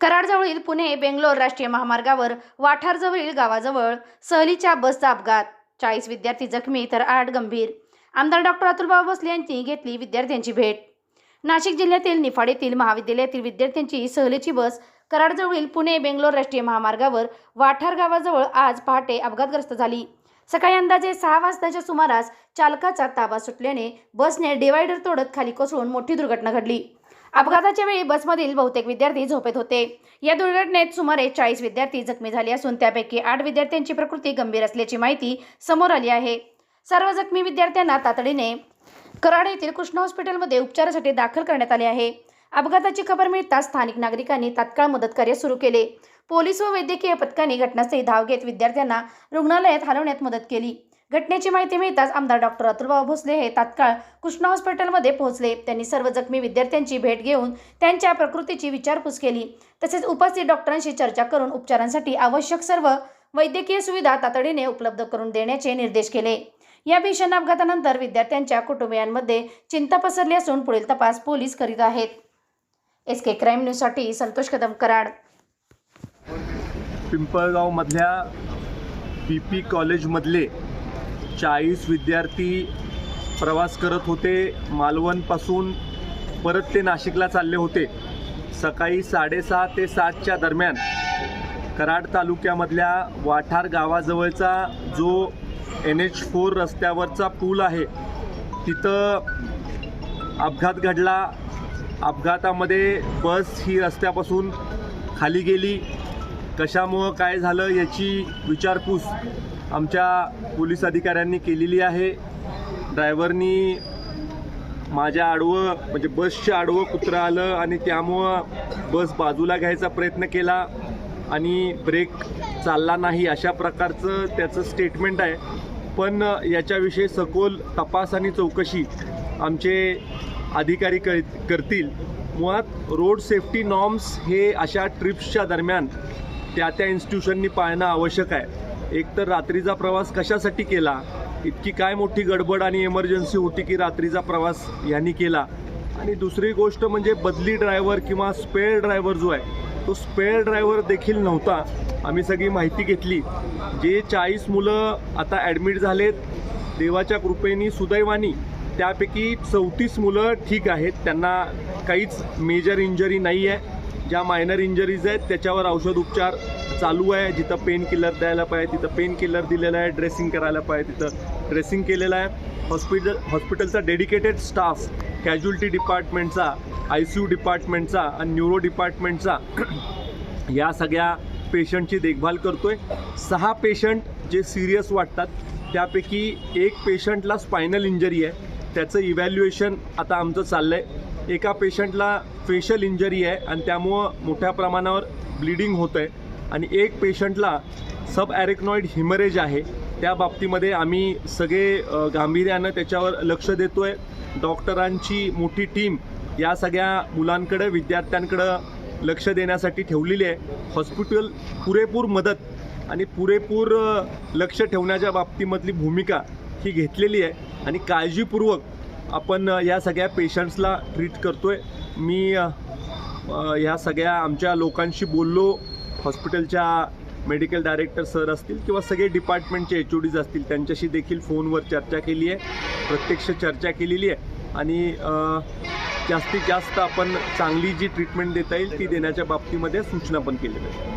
कराडजवळील पुणे बेंगलोर राष्ट्रीय महामार्गावर वाठारजवळील गावाजवळ सहलीच्या बसचा अपघात. चाळीस विद्यार्थी जखमी तर आठ गंभीर. आमदार डॉक्टर अतुलबाब भोसले यांनी घेतली विद्यार्थ्यांची भेट. नाशिक जिल्ह्यातील निफाड येथील महाविद्यालयातील विद्यार्थ्यांची सहलीची बस कराडजवळील पुणे बेंगलोर राष्ट्रीय महामार्गावर वाठार गावाजवळ आज पहाटे अपघातग्रस्त झाली. सकाळी अंदाजे सहा वाजताच्या सुमारास चालकाचा ताबा सुटल्याने बसने डिवायडर तोडत खाली कोसळून मोठी दुर्घटना घडली. अपघाताच्या वेळी बसमधील बहुतेक विद्यार्थी झोपेत होते. या दुर्घटनेत सुमारे चाळीस विद्यार्थी जखमी झाले असून त्यापैकी आठ विद्यार्थ्यांची प्रकृती गंभीर असल्याची माहिती समोर आली आहे. सर्व जखमी विद्यार्थ्यांना तातडीने कराड येथील कृष्णा हॉस्पिटलमध्ये उपचारासाठी दाखल करण्यात आले आहे. अपघाताची खबर मिळताच स्थानिक नागरिकांनी तात्काळ मदत कार्य सुरू केले. पोलीस व वैद्यकीय पथकाने घटनास्थळी धाव घेत विद्यार्थ्यांना रुग्णालयात हलवण्यात मदत केली. घटनेची माहिती मिळताच आमदार डॉक्टर अतुलबाबा भोसले हे तात्काळ कृष्णा हॉस्पिटलमध्ये पोहोचले. त्यांनी सर्व जखमी विद्यार्थ्यांची भेट घेऊन त्यांच्या प्रकृतीची विचारपूस केली. तसेच उपस्थित डॉक्टरांशी चर्चा करून उपचारांसाठी आवश्यक सर्व वैद्यकीय सुविधा तातडीने उपलब्ध करून देण्याचे निर्देश केले. या भीषण अपघातानंतर विद्यार्थ्यांच्या कुटुंबियांमध्ये चिंता पसरली असून पुढील तपास पोलीस करीत आहेत. एस के क्राईम न्यूजसाठी संतोष कदम कराड. पिंपळगावमधल्या बी पी कॉलेजमधले चाळीस विद्यार्थी प्रवास करत होते. मालवणपासून परत ते नाशिकला चालले होते. सकाळी साडेसहा ते सातच्या दरम्यान कराड तालुक्यामधल्या वाठार गावाजवळचा जो एन एच फोर रस्त्यावरचा पूल आहे तिथं अपघात घडला. अपघातामध्ये बस ही रस्त्यापासून खाली गेली. कशामुळं काय झालं याची विचारपूस आमच्या पोलीस अधिकाऱ्यांनी केलेली आहे. ड्रायव्हरनी माझ्या आडवं म्हणजे बसच्या आडवं कुत्रं आलं आणि त्यामुळं बस बाजूला घ्यायचा प्रयत्न केला आणि ब्रेक चालला नाही अशा प्रकारचं त्याचं स्टेटमेंट आहे. पण याच्याविषयी सखोल तपास आणि चौकशी आमचे अधिकारी कर करतील. मुळात रोड सेफ्टी नॉर्म्स हे अशा ट्रिप्सच्या दरम्यान त्या त्या इन्स्टिट्यूशननी पाळणं आवश्यक आहे. एक तर रात्रीचा प्रवास कशासाठी केला? इतकी काय मोठी गडबड आणि इमर्जन्सी होती की रात्रीचा प्रवास यांनी केला? आणि दुसरी गोष्ट म्हणजे बदली ड्रायव्हर किंवा स्पेअर ड्रायव्हर जो आहे तो स्पेअर ड्रायव्हर देखील नव्हता. आम्ही सगळी माहिती घेतली. जे चाळीस मुलं आता ॲडमिट झालेत देवाच्या कृपेनी सुदैवानी त्यापैकी चौतीस मुलं ठीक आहेत. त्यांना काहीच मेजर इंजरी नाही आहे ज्या मायनर इंजरीज आहेत त्याच्यावर औषध उपचार चालू आहे. जिथं पेन किलर द्यायला पाहिजे तिथं पेन किलर दिलेलं आहे ड्रेसिंग करायला पाहिजे तिथं ड्रेसिंग केलेलं आहे. हॉस्पिटल हॉस्पिटलचा डेडिकेटेड स्टाफ कॅज्युअल्टी डिपार्टमेंटचा आय सी यू डिपार्टमेंटचा आणि न्यूरो डिपार्टमेंटचा या सगळ्या पेशंटची देखभाल करतो आहे सहा पेशंट जे सिरियस वाटतात त्यापैकी एक पेशंटला स्पायनल इंजरी आहे. त्याचं इव्हॅल्युएशन आता आमचं चाललं आहे एका पेशंटला फेशल इंजरी आहे आणि त्यामुळं मोठ्या प्रमाणावर ब्लिडिंग होतं आहे आणि एक पेशंटला सब ॲरेक्नॉइड हिमरेज आहे. त्या बाबतीमध्ये आम्ही सगळे गांभीर्यानं त्याच्यावर लक्ष देतो आहे डॉक्टरांची मोठी टीम या सगळ्या मुलांकडं विद्यार्थ्यांकडं लक्ष देण्यासाठी ठेवलेली आहे. हॉस्पिटल पुरेपूर मदत आणि पुरेपूर लक्ष ठेवण्याच्या बाबतीमधली भूमिका ही घेतलेली आहे. आणि काळजीपूर्वक आपण या सगळ्या पेशंट्सला ट्रीट करतो आहे मी ह्या सगळ्या आमच्या लोकांशी बोललो. हॉस्पिटलच्या मेडिकल डायरेक्टर सर असतील किंवा सगळे डिपार्टमेंटचे एच ओ डीज असतील त्यांच्याशी देखील फोनवर चर्चा केली आहे. प्रत्यक्ष चर्चा केलेली आहे. आणि जास्तीत जास्त आपण चांगली जी ट्रीटमेंट देता येईल ती देण्याच्या बाबतीमध्ये सूचना पण केलेल्या आहेत.